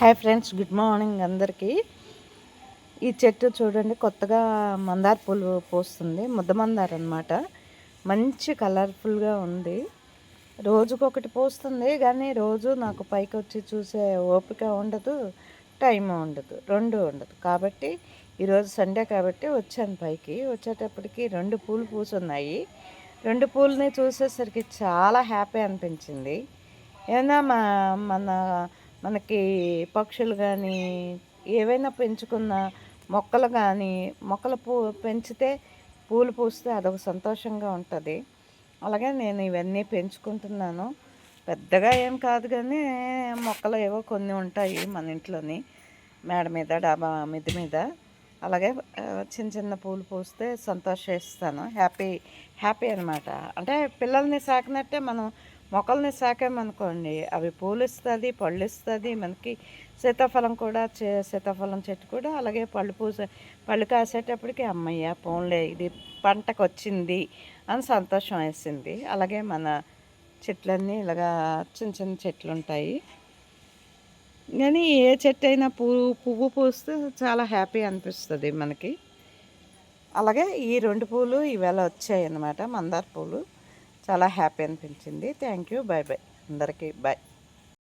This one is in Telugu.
హాయ్ ఫ్రెండ్స్ గుడ్ మార్నింగ్ అందరికీ. ఈ చెట్టు చూడండి కొత్తగా మందార పూలు పోస్తుంది ముద్ద మందార అనమాట మంచి కలర్ఫుల్గా ఉంది. రోజుకొకటి పోస్తుంది కానీ రోజు నాకు పైకి వచ్చి చూసే ఓపిక ఉండదు టైం ఉండదు రెండు ఉండదు. కాబట్టి ఈరోజు సండే కాబట్టి వచ్చాను పైకి. వచ్చేటప్పటికి రెండు పూలు పూసున్నాయి. రెండు పూలని చూసేసరికి చాలా హ్యాపీ అనిపించింది. ఏదైనా మా మన మనకి పక్షులు కానీ ఏవైనా పెంచుకున్న మొక్కలు కానీ మొక్కలు పూ పెంచితే పూలు పూస్తే అదొక సంతోషంగా ఉంటుంది. అలాగే నేను ఇవన్నీ పెంచుకుంటున్నాను. పెద్దగా ఏం కాదు కానీ మొక్కలు ఏవో కొన్ని ఉంటాయి మన ఇంట్లోని. మేడ మీద డాబా మిద్ది మీద. అలాగే చిన్న చిన్న పూలు పూస్తే సంతోషిస్తాను. హ్యాపీ హ్యాపీ అనమాట అంటే పిల్లల్ని సాకినట్టే మనం మొక్కల్ని సాకామనుకోండి అవి పూలు ఇస్తుంది పళ్ళు ఇస్తుంది మనకి సీతాఫలం కూడా చే- సీతాఫలం చెట్టు కూడా అలాగే పళ్ళు పూస పళ్ళు కాసేటప్పటికి అమ్మయ్య పోన్లే ఇది పంటకు వచ్చింది అని సంతోషం వేసింది. అలాగే మన చెట్లన్నీ ఇలాగా చిన్న చిన్న చెట్లు ఉంటాయి కానీ ఏ చెట్టు అయినా పువ్వు పువ్వు పూస్తే చాలా హ్యాపీ అనిపిస్తుంది మనకి. అలాగే ఈ రెండు పూలు ఈవేళ వచ్చాయి అన్నమాట మందార పూలు. చాలా హ్యాపీ అనిపించింది. Thank you. బాయ్ బాయ్ అందరికీ బాయ్